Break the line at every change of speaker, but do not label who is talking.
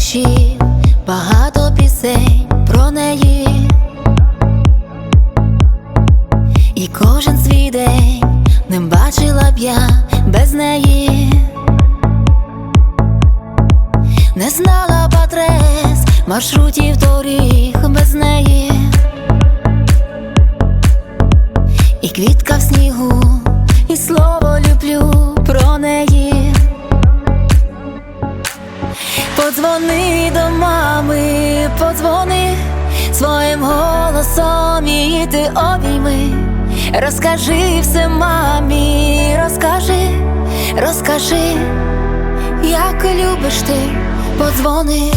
віршів, багато пісень про неї. І кожен свій день не бачила б я без неї. Не знала б адрес маршрутів доріг без неї. І квітка в снігу, і слово люблю про неї. Подзвони до мами, подзвони своїм голосом її ти обійми. Розкажи все мамі, розкажи, розкажи, як любиш ти, подзвони,